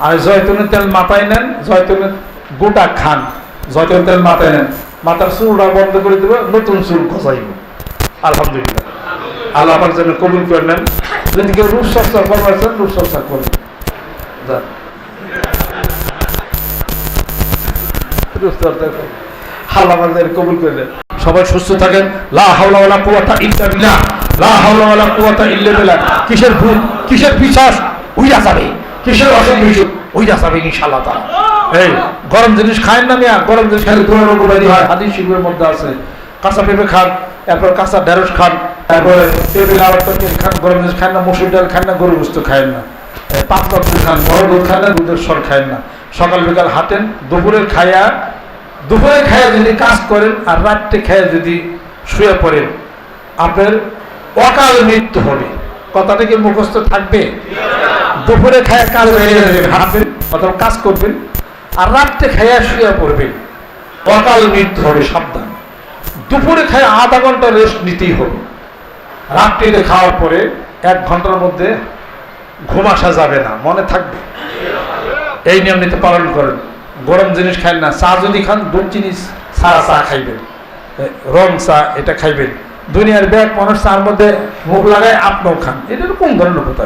আর জয়তুনের তেল মাথায় নেন, জয়তুনের গোটা খান জয়তুন তেল মাথায় নেন। মাথার চুলটা বন্ধ করে দেবে, নতুন চুল খসাইব আলহামদুলিল্লাহ। আল্লাহ আমার জন্য কবুল করে নেন। যদি কেউ রূপচর্চা করবার চান রূপচর্চা করুন আল্লাহ কবুল সবাই সুস্থ থাকেন। লা লা কিসের ভূত? কিসের বিশ্বাস উইরা যাবে। কিসের অসুখ বিসুখ উইরা যাবে ইনশাআল্লাহ তাআলা। এই, গরম জিনিস খায় না মিয়া, গরম জিনিস খাইলে তোমার রোগ ব্যাধি হয়, হাদিস শিবের মধ্যে আছে। কাঁচা পেঁপে খান, এরপর কাঁচা ঢেঁড়স খান তারপরে পেঁপে লাউর তরকারি খান, গরম জিনিস খান না, মসুর ডাল খান না গরু বুঝতে খায় না। পাতলা দুধ খান, বড় দুধ খান না, দুধের সর খায় না। সকাল বিকাল হাঁটেন, দুপুরে খায়া দুপুরে খায়া যদি কাজ করেন আর রাত্রে খায়া যদি শুয়ে পড়েন, আপনার অকাল মৃত্যু হবে। কথাটা কি মুখস্থ থাকবে? দুপুরে খায় কাজ হাঁটবেন অথবা কাজ করবেন, আর রাত্রে খাইয়া শুয়ে পড়বেন। অকাল মৃত্যু হবে সাবধান। দুপুরে খায় আধা ঘণ্টা রেস্ট নিতেই হবে। রাত্রিতে খাওয়ার পরে এক ঘণ্টার মধ্যে ঘুম আসা যাবে না, মনে থাকবে। এই নিয়ম নীতি পালন করেন। গরম জিনিস খান না, চা যদি খান, দুধ জিনিস সারা চা খাইবেন। রং চা, এটা খাইবেন। দুনিয়ার ব্যাগ মানুষ চার মধ্যে মুখ লাগায় আপনিও খান। এটা কোন ধরনের কথা